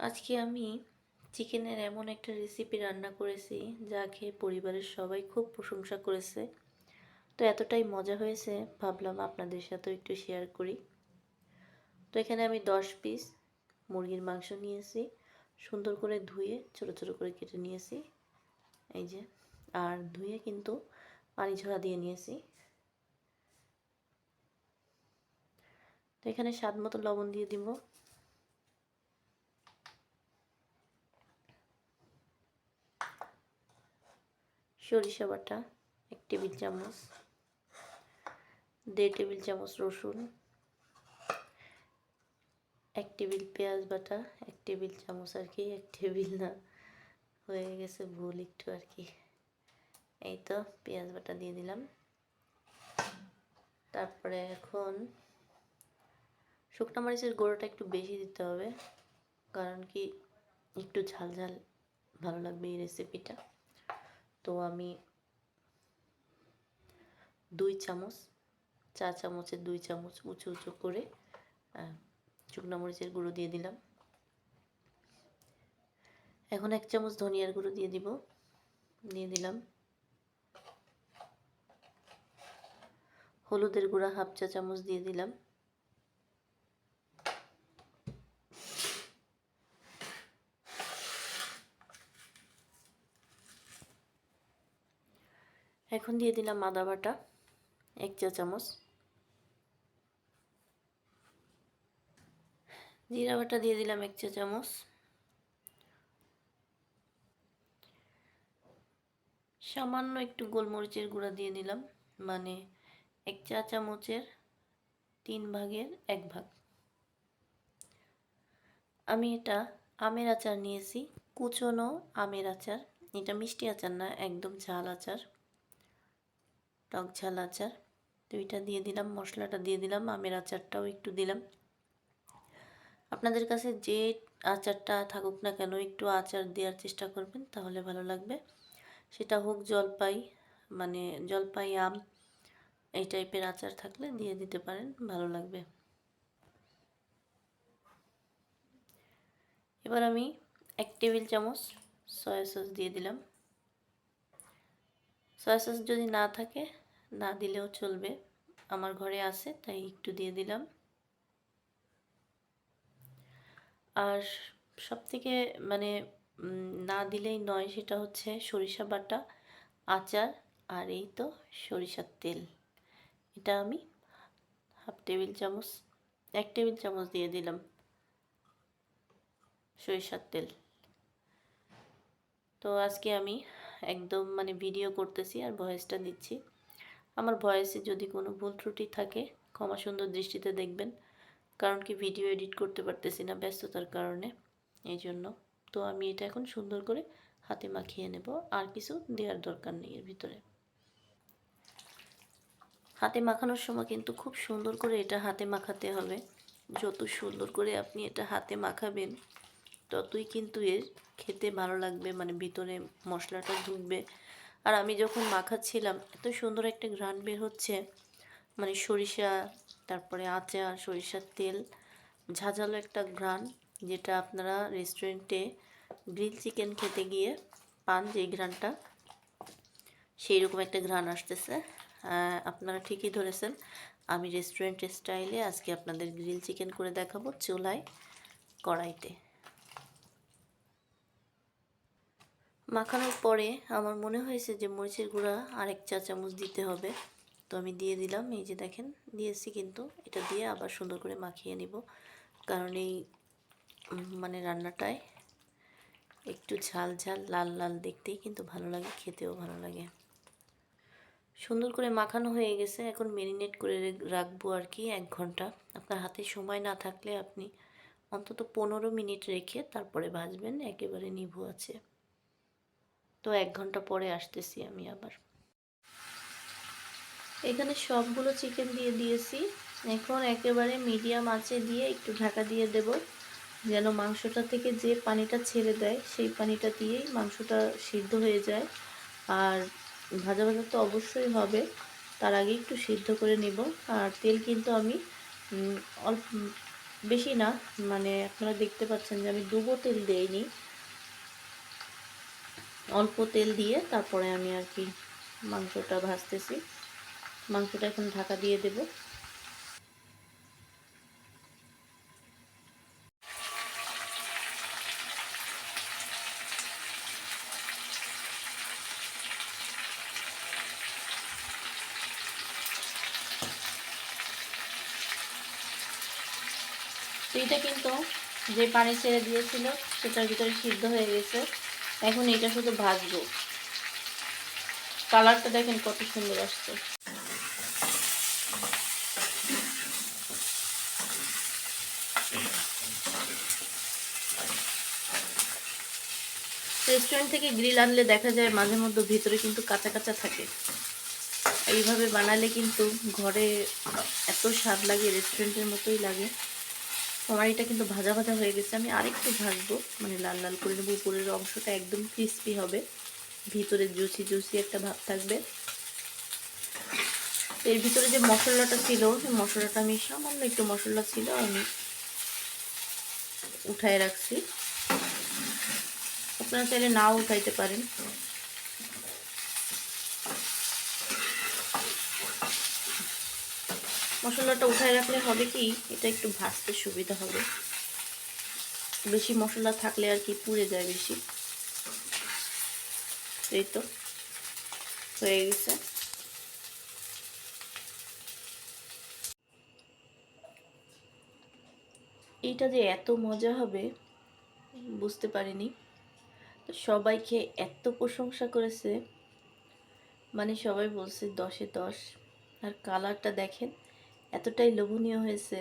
আজকে আমি চিকেনের এমন একটা রেসিপি রান্না করেছি, যা খেয়ে পরিবারের সবাই খুব প্রশংসা করেছে। তো এতটাই মজা হয়েছে, ভাবলাম আপনাদের সাথেও একটু শেয়ার করি। তো এখানে আমি দশ পিস মুরগির মাংস নিয়েছি, সুন্দর করে ধুয়ে ছোট ছোট করে কেটে নিয়েছি। এই যে, আর ধুয়ে কিন্তু পানি ঝরা দিয়ে নিয়েছি। তো এখানে স্বাদ মতো লবণ দিয়ে দিব। সরিষা বাটা, এক টেবিল চামচ, দেড় টেবিল চামচ রসুন, এক টেবিল পেঁয়াজ বাটা, এক টেবিল চামচ আর কি, এক টেবিল না, হয়ে গেছে ভুল একটু আর কি। এই তো পেঁয়াজ বাটা দিয়ে দিলাম। তারপরে এখন শুকনো মরিচের গুঁড়োটা একটু বেশি দিতে হবে, কারণ কি একটু ঝাল ঝাল ভালো লাগবে এই রেসিপিটা তো আমি দুই চামচ, চা চামচের দুই চামচ উঁচু উঁচু করে মরিচের গুঁড়ো দিয়ে দিলাম। এখন এক চামচ ধনিয়ার গুঁড়ো দিয়ে দিব, দিয়ে দিলাম। হলুদের গুঁড়া হাফ চা চামচ দিয়ে দিলাম। এখন দিয়ে দিলাম আদা বাটা, এক চা চামচ। জিরা বাটা দিয়ে দিলাম এক চা চামচ। সামান্য একটু গোলমরিচের গুঁড়া দিয়ে দিলাম মানে এক চা চামচের তিন ভাগের এক ভাগ। আমি এটা আমের আচার নিয়েছি, কুচনো আমের আচার। এটা মিষ্টি আচার না, একদম ঝাল আচার। টক ঝাল আচার। তো এটা দিয়ে দিলাম, মশলাটা দিয়ে দিলাম, আমের আচারটাও একটু দিলাম। আপনাদের কাছে যে আচারটা থাকুক না কেন, একটু আচার দেওয়ার চেষ্টা করবেন, তাহলে ভালো লাগবে। সেটা হোক জলপাই মানে জলপাই, আম, এই টাইপের আচার থাকলে দিয়ে দিতে পারেন, ভালো লাগবে। এবার আমি এক টেবিল চামচ সয়া সস দিয়ে দিলাম। সয়া সস যদি না থাকে, না দিলেও চলবে। আমার ঘরে আছে, তাই একটু দিয়ে দিলাম। আর সব থেকে মানে না দিলেই নয় সেটা হচ্ছে সরিষা বাটা, আচার আর এই তো সরিষার তেল। এটা আমি হাফ টেবিল চামচ, এক টেবিল চামচ দিয়ে দিলাম সরিষার তেল। তো আজকে আমি একদম মানে ভিডিও করতেছি আর ভয়েসটা দিচ্ছি। আমার ভয়েসে যদি কোনো ভুল ত্রুটি থাকে, ক্ষমা সুন্দর দৃষ্টিতে দেখবেন। কারণ কি ভিডিও এডিট করতে পারতেছি না ব্যস্ততার কারণে। এই জন্য। তো আমি এটা এখন সুন্দর করে হাতে মাখিয়ে নেব। আর কিছু দেওয়ার দরকার নেই এর ভিতরে। হাতে মাখানোর সময় কিন্তু খুব সুন্দর করে এটা হাতে মাখাতে হবে। যত সুন্দর করে আপনি এটা হাতে মাখাবেন ততই কিন্তু এর খেতে ভালো লাগবে মানে ভিতরে মশলাটা ঢুকবে। আর আমি যখন মাখাচ্ছিলাম, এত সুন্দর একটা ঘ্রাণ বের হচ্ছে। মানে সরিষা, তারপরে আচার, সরিষার তেল, ঝাঁঝালো একটা ঘ্রাণ, যেটা আপনারা রেস্টুরেন্টে গ্রিল চিকেন খেতে গিয়ে পান যে ঘ্রাণটা সেই রকম একটা ঘ্রাণ আসতেছে। আপনারা ঠিকই ধরেছেন, আমি রেস্টুরেন্ট স্টাইলে আজকে আপনাদের গ্রিল চিকেন করে দেখাবো চুলায়, কড়াইতে। মাখানোর পরে আমার মনে হয়েছে যে মরিচের গুঁড়া আরেক চা চামচ দিতে হবে। তো আমি দিয়ে দিলাম, এই যে দেখেন, দিয়েছি কিন্তু। এটা দিয়ে আবার সুন্দর করে মাখিয়ে নিব। কারণ এই মানে রান্নাটায় একটু ঝাল ঝাল, লাল লাল দেখতেই কিন্তু ভালো লাগে, খেতেও ভালো লাগে। সুন্দর করে মাখানো হয়ে গেছে। এখন মেরিনেট করে রাখব আর কি এক ঘণ্টা। আপনার হাতে সময় না থাকলে আপনি অন্তত পনেরো মিনিট রেখে তারপরে ভাজবেন, একেবারে নিভু আছে। তো এক ঘণ্টা পরে আসতেছি আমি আবার। এখানে সবগুলো চিকেন দিয়ে দিয়েছি। এখন একেবারে মিডিয়াম আঁচে দিয়ে একটু ঢাকা দিয়ে দেব, যেন মাংসটা থেকে যে পানিটা ছেড়ে দেয়, সেই পানিটা দিয়েই মাংসটা সিদ্ধ হয়ে যায়। আর ভাজা ভাজা তো অবশ্যই হবে, তার আগে একটু সিদ্ধ করে নেব। আর তেল কিন্তু আমি অল্প, বেশি না মানে আপনারা দেখতে পাচ্ছেন যে আমি ডুবো তেল দেইনি। অল্প তেল দিয়ে তারপরে আমি আর কি মাংসটা ভাজতেছি। মাংসটা এখন ঢাকা দিয়ে দেব। এটা কিন্তু যে পানি ছেড়ে দিয়েছিল, সেটার ভিতরে সিদ্ধ হয়ে গেছে। এখন এটা শুধু ভাজবো। কালারটা দেখেন কত সুন্দর আসছে। রেস্টুরেন্ট থেকে গ্রিল আনলে দেখা যায় মাঝে মধ্যে ভিতরে কিন্তু কাঁচা কাঁচা থাকে। এইভাবে বানালে কিন্তু ঘরে এত স্বাদ লাগে রেস্টুরেন্টের মতোই লাগে। আমার এটা কিন্তু ভাজা ভাজা হয়ে গেছে। আমি আরেকটু ভাজবো। মানে লাল লাল করে নেব। উপরের অংশটা একদম ক্রিস্পি হবে। ভিতরে জুসি জুসি একটা ভাব থাকবে। এর ভিতরে যে মশলাটা ছিল, সেই মশলাটা আমি সামান্য একটু মশলা ছিল আমি উঠায় রাখছি। আপনারা চাইলে নাও উঠাইতে পারেন। মশলাটা উঠায় রাখলে হবে কি, এটা একটু ভাজতে সুবিধা হবে। বেশি মশলা থাকলে আর কি পুড়ে যায় বেশি। এই তো, হয়ে গেছে। এইটা যে এত মজা হবে, বুঝতে পারিনি। তো সবাই খেয়ে এত প্রশংসা করেছে। মানে সবাই বলছে দশে দশ, আর কালারটা দেখেন। এতটাই লোভনীয় হয়েছে।